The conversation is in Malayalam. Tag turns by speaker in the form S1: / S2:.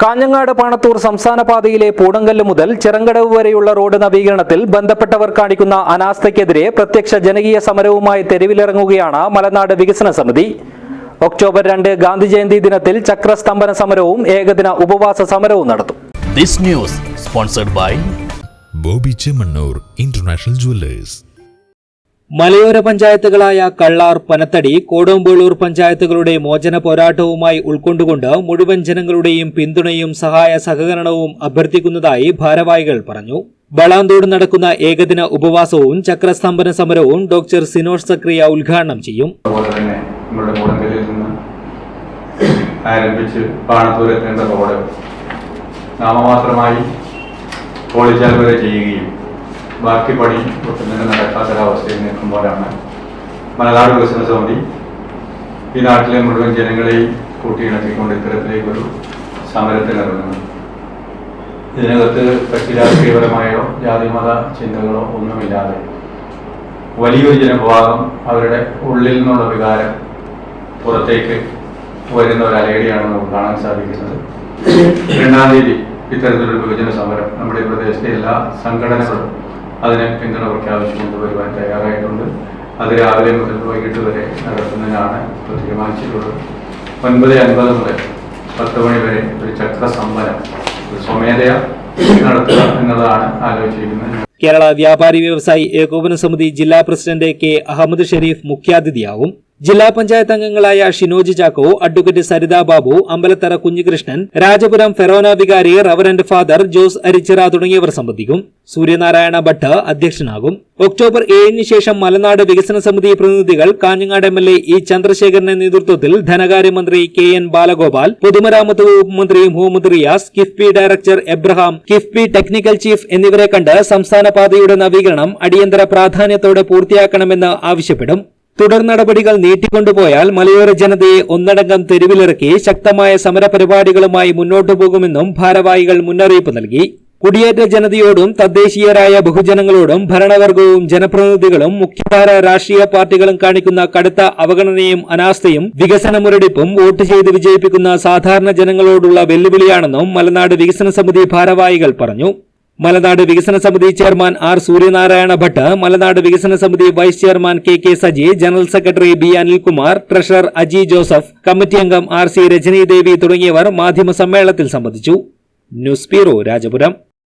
S1: കാഞ്ഞങ്ങാട് പാണത്തൂർ സംസ്ഥാന പാതയിലെ പൂടങ്കല്ല് മുതൽ ചിറങ്കടവ് വരെയുള്ള റോഡ് നവീകരണത്തിൽ ബന്ധപ്പെട്ടവർ കാണിക്കുന്ന അനാസ്ഥയ്ക്കെതിരെ പ്രത്യക്ഷ ജനകീയ സമരവുമായി തെരുവിലിറങ്ങുകയാണ് മലനാട് വികസന സമിതി. ഒക്ടോബർ രണ്ട് ഗാന്ധി ജയന്തി ദിനത്തിൽ ചക്രസ്തംഭന സമരവും ഏകദിന ഉപവാസ സമരവും നടത്തും
S2: This news sponsored by
S3: Bobby Chemmanur international jewellers.
S1: മലയോര പഞ്ചായത്തുകളായ കള്ളാർ പനത്തടി കോടോമ്പേളൂർ പഞ്ചായത്തുകളുടെ മോചന പോരാട്ടവുമായി ഉൾക്കൊണ്ടുകൊണ്ട് മുഴുവൻ ജനങ്ങളുടെയും പിന്തുണയും സഹായ സഹകരണവും അഭ്യർത്ഥിക്കുന്നതായി ഭാരവാഹികൾ പറഞ്ഞു. ബളാന്തോട് നടക്കുന്ന ഏകദിന ഉപവാസവും ചക്രസ്തംഭന സമരവും ഡോക്ടർ സിനോഷ് സക്രിയ ഉദ്ഘാടനം ചെയ്യും.
S4: നാമമാത്രമായി ചെയ്യുകയും ബാക്കി പണി ഒട്ടും തന്നെ നടക്കാത്തൊരവസ്ഥയിൽ നിൽക്കുമ്പോഴാണ് മലനാട് വികസന സമിതി ഈ നാട്ടിലെ മുഴുവൻ ജനങ്ങളെയും കൂട്ടിയിണക്കിക്കൊണ്ട് ഇത്തരത്തിലേക്കൊരു സമരത്തിനിറങ്ങുന്നത് ഇതിനകത്ത് കക്ഷി രാഷ്ട്രീയപരമായോ ജാതിമത ചിന്തകളോ ഒന്നുമില്ലാതെ വലിയൊരു ജനവിഭാഗം അവരുടെ ഉള്ളിൽ നിന്നുള്ള വികാരം പുറത്തേക്ക് വരുന്ന ഒരു അലയടിയാണ് നമുക്ക് കാണാൻ സാധിക്കുന്നത്. രണ്ടാം തീയതി ഇത്തരത്തിലൊരു വിഭജന സമരം നമ്മുടെ പ്രദേശത്തെ എല്ലാ സംഘടനകളും അതിന് പിന്തുണ പ്രഖ്യാപിച്ചുകൊണ്ട് വരുവാൻ തയ്യാറായിട്ടുണ്ട്. അത് രാവിലെ മുതൽ വൈകിട്ട് വരെ നടത്തുന്നതിനാണ് ഇപ്പോൾ തീരുമാനിച്ചിട്ടുള്ളത്. ഒൻപത് അൻപത് മുതൽ പത്ത് മണി വരെ ഒരു ചക്ര സമ്മേളനം സ്വമേധയാ നടത്തുക എന്നുള്ളതാണ് ആലോചിച്ചിരിക്കുന്നത്.
S1: കേരള വ്യാപാരി വ്യവസായി ഏകോപന സമിതി ജില്ലാ പ്രസിഡന്റ് കെ അഹമ്മദ് ഷെരീഫ് മുഖ്യാതിഥിയാവും. ജില്ലാ പഞ്ചായത്ത് അംഗങ്ങളായ ഷിനോജി ചാക്കോ അഡ്വക്കേറ്റ് സരിതാ ബാബു അമ്പലത്തറ കുഞ്ഞികൃഷ്ണൻ രാജപുരം ഫെറോന വികാരി റവറന്റ് ഫാദർ ജോസ് അരിച്ചിറ തുടങ്ങിയവർ സംബന്ധിക്കും. സൂര്യനാരായണ ഭട്ട് അധ്യക്ഷനാകും. ഒക്ടോബർ ഏഴിന് ശേഷം മലനാട് വികസന സമിതി പ്രതിനിധികൾ Kanhangad M L A E ചന്ദ്രശേഖരന്റെ നേതൃത്വത്തിൽ ധനകാര്യമന്ത്രി കെ എൻ ബാലഗോപാൽ പൊതുമരാമത്ത് വകുപ്പ് മന്ത്രി Muhammad Riyas KIIFB director Abraham KIIFB technical chief എന്നിവരെ കണ്ട് സംസ്ഥാന പാതയുടെ നവീകരണം അടിയന്തര പ്രാധാന്യത്തോടെ പൂർത്തിയാക്കണമെന്ന് ആവശ്യപ്പെടും. തുടർ നടപടികൾ നീട്ടിക്കൊണ്ടുപോയാൽ മലയോര ജനതയെ ഒന്നടങ്കം തെരുവിലിറക്കി ശക്തമായ സമരപരിപാടികളുമായി മുന്നോട്ടു പോകുമെന്നും ഭാരവാഹികൾ മുന്നറിയിപ്പ് നൽകി. കുടിയേറ്റ ജനതയോടും തദ്ദേശീയരായ ബഹുജനങ്ങളോടും ഭരണവർഗവും ജനപ്രതിനിധികളും മുഖ്യധാര രാഷ്ട്രീയ പാർട്ടികളും കാണിക്കുന്ന കടുത്ത അവഗണനയും അനാസ്ഥയും വികസന മുരടിപ്പും വോട്ട് ചെയ്ത് വിജയിപ്പിക്കുന്ന സാധാരണ ജനങ്ങളോടുള്ള വെല്ലുവിളിയാണെന്നും മലനാട് വികസന സമിതി ഭാരവാഹികൾ പറഞ്ഞു. മലനാട് വികസന സമിതി ചെയർമാൻ ആർ സൂര്യനാരായണ ഭട്ട് മലനാട് വികസന സമിതി vice chairman K K Saji general secretary B Anilkumar treasurer Aji Joseph committee അംഗം ആർ സി രജനീദേവി തുടങ്ങിയവർ മാധ്യമ സമ്മേളനത്തിൽ സംബന്ധിച്ചു. News bureau Rajapuram.